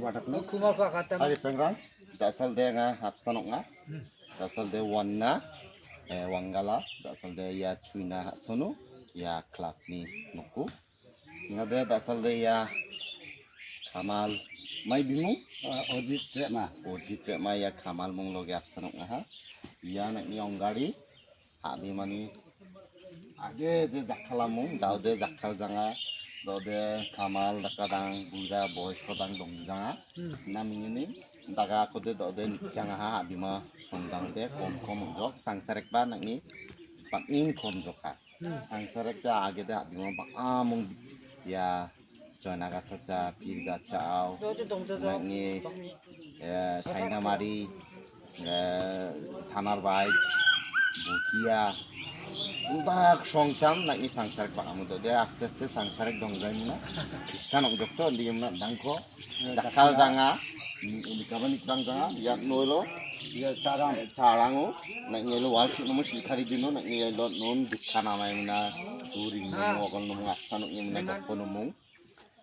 watakno Kumal ka kata Hari pengrang, dasal de nga hapsanok nga, dasal de wanna, eh, wanggala, dasal de ya chuina sono, ya klap ni nuku. Singa de dasal de ya kamal mai bimu, ojit trema ojit re ma ya kamal mong loge hapsanok nga ha. Ya nak ni onggari, abi mani age de jakhalamung, daw de jakhal janga, daw de kamal dakadang buja boy sodang dong janga. namingini daga ko de do de janga ha abima sondang de kom kom jok sangsarek ba nangni pangin kom jok ha sangsarek da age de abima ba among ya jona ga sacha pir ga chao 막 성찬 나 이 상사를 봐 아무도 내 아스테 아스테 상사를 동자이무나 비슷한 옹적도 니무나 난코 자칼 장아 가만 이땅 장아 야 노로 야 차랑 차랑우 나 이로 왈시 너무 실카리 디노 나 이로 논 비카나 마이무나 우리 뭐 어건 너무 악산우 이무나 덕고 너무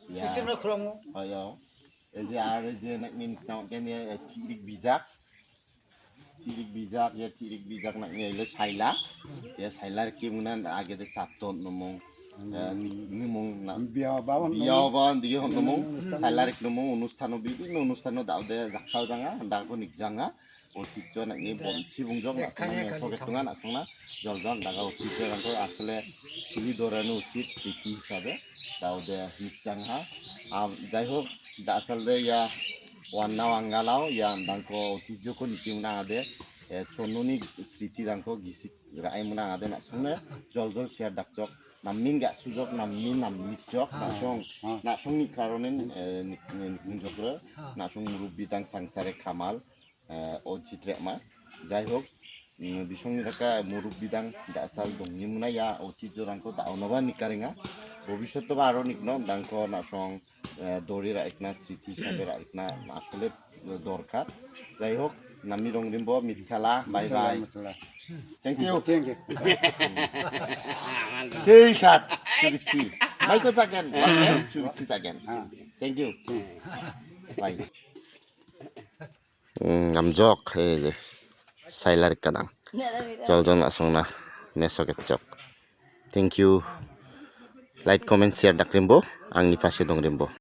시스템을 그런 거 아요 이제 아르제 나 민타오 게니 티릭 비작 tirik bijak nak ni le saila ya saila ki munan age de saton nomong nimong na biya bawang বিয়া বান দিয়ে নমং সাইলারিক নমং অনুষ্ঠান বিভিন্ন অনুষ্ঠান দাউদে জাখাও জাঙা দাগো নিক জাঙা ঐতিহ্য নাকি বঞ্চি বুংজক সবে তুঙা নাসংনা জলজন দাগা ঐতিহ্য রাখো আসলে তুলি দৌড়ানো উচিত স্মৃতি হিসাবে দাউদে নিক জাঙা যাই হোক দা আসলে ইয়া ইয়া দাঙ্কো ঐতিহ্যকো নীতি মুনা আদে চন্ননি স্মৃতি দাঙ্কো গিসিক রাই মুনা আদে নাসংনে জল জল শেয়ার ডাকচক নামিন গা সুযোগ নামিন নামিচক নাসং নাসংনি কারণে নিকজকরে নাসং মুরব্বি দাং সাংসারে খামাল অজিত্রে মা যাই হোক বিসংনি থাকা মুরব্বি দাং দাসাল দংনি মুনাইয়া ঐতিহ্য রাংকো দাওনবা নিকারেঙা ভবিষ্যতে বা আরও নিকন দাংকো নাসং দৌড়ের আরেকনা স্মৃতি হিসাবে আরেকনা আসলে দরকার। যাই হোক নামি রং রিম্ব মিথ্যালা bye bye. Thank you thank you সেই সাত চুরিচ্ছি মাইকো চাকেন চুরিচ্ছি চাকেন থ্যাংক ইউ বাই আমজক এই যে সাইলার কাদাং চলজন আসং না নেসকে চক। Thank you like comment share ডাক রিম্ব आंनि फारसे दं रेम्ब'